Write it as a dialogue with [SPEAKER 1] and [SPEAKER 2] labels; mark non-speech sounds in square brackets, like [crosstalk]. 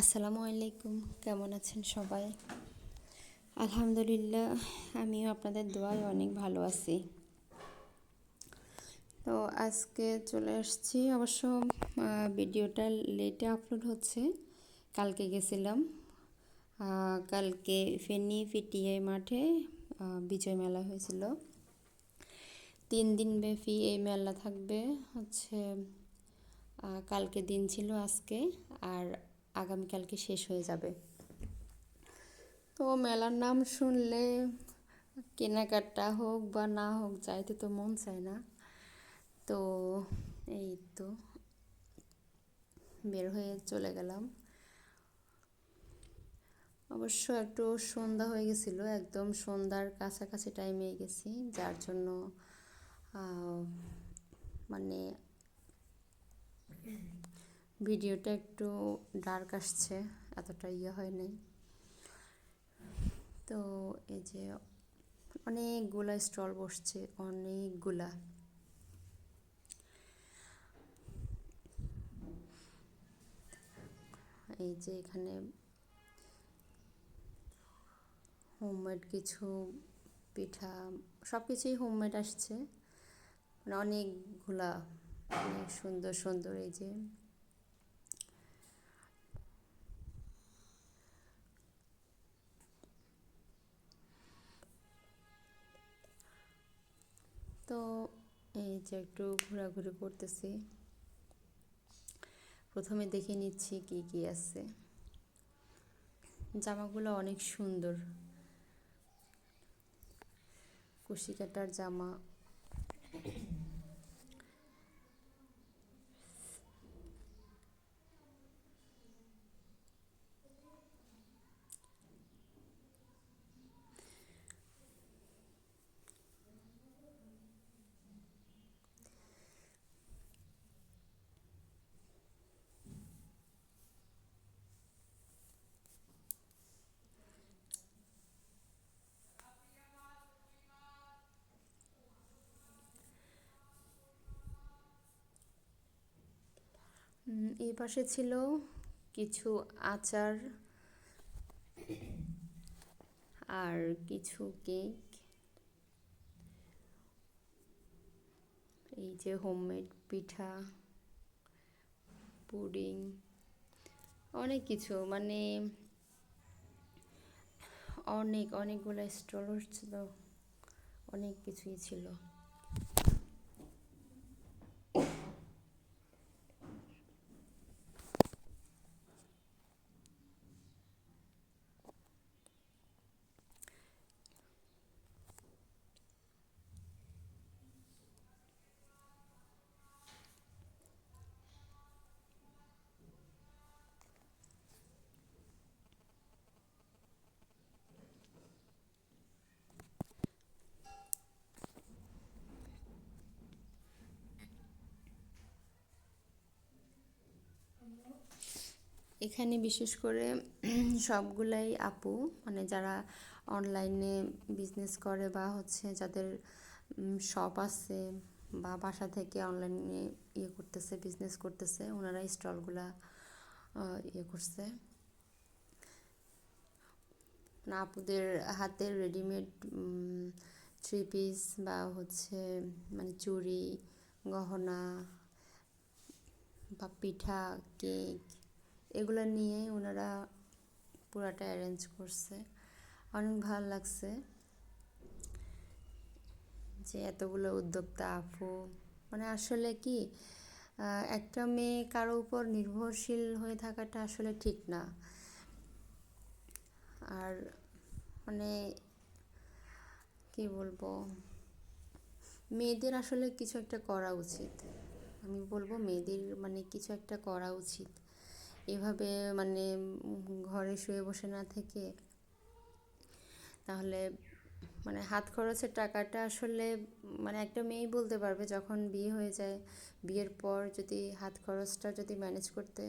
[SPEAKER 1] আসসালামু আলাইকুম, কেমন আছেন সবাই? আলহামদুলিল্লাহ, আমিও আপনাদের দোয়ায় অনেক ভালো আছি। তো আজকে চলে আসছি, অবশ্য ভিডিওটা লেটে আপলোড হচ্ছে, কালকে গেছিলাম। কালকে ফেনি পিটিএ মাঠে বিজয় মেলা হয়েছিল। তিন দিন ব্যাপী এই মেলা থাকবে, হচ্ছে কালকে দিন ছিল আজকে, আর আগামীকালকে শেষ হয়ে যাবে। তো মেলার নাম শুনলে কেনাকাটা হোক বা না হোক, যাইতে তো মন চায় না। তো এই তো বের হয়ে চলে গেলাম। অবশ্য একটু সন্ধ্যা হয়ে গেছিল, একদম সন্ধ্যার কাছাকাছি টাইমে গেছি, যার জন্য মানে ভিডিওটা একটু ডার্ক আসছে, এতটা ইয়ে হয় নাই। তো এই যে অনেকগুলা স্টল বসছে, অনেকগুলা। এই যে এখানে হোমমেড কিছু পিঠা সব কিছুই হোমমেড আসছে। মানে অনেকগুলা, অনেক সুন্দর সুন্দর এই যে তো এই যে একটু ঘোরাঘুরি করতেছি। প্রথমে দেখে নিচ্ছি কি কি আছে। জামাগুলো অনেক সুন্দর। কুশি কাটার জামা। এই পাশে ছিল কিছু আচার আর কিছু কেক। এই যে হোমমেড পিঠা, পুডিং, অনেক কিছু। মানে অনেক, অনেকগুলো স্টল ছিল, অনেক কিছুই ছিল। এখানে বিশেষ করে [clears throat] সবগুলাই আপু মানে যারা অনলাইনে বিজনেস করে বা হচ্ছে যাদের শপ আছে বা বাসা থেকে অনলাইনে ইয়ে করতেছে বিজনেস করতেছে, ওনারা স্টলগুলা ইয়ে করছে। না, আপুদের হাতের রেডিমেড থ্রি পিস বা হচ্ছে মানে চুড়ি, গহনা বা পিঠা, কেক এগুলো নিয়ে ওনারা পুরাটা অ্যারেঞ্জ করছে। অনেক ভালো লাগছে যে এতগুলো উদ্যোক্তা, আপু মানে আসলে কি একটা মেয়ে কারও উপর নির্ভরশীল হয়ে থাকাটা আসলে ঠিক না। আর মানে কি বলব, মেয়েদের আসলে কিছু একটা করা উচিত। আমি বলব মেয়েদের মানে কিছু একটা করা উচিত। এভাবে মানে ঘরে শুয়ে বসে না থেকে তাহলে মানে হাত খরচের টাকাটা আসলে মানে একটা মেয়েই বলতে পারবে যখন বিয়ে হয়ে যায়, বিয়ের পর যদি হাত খরচটা যদি ম্যানেজ করতে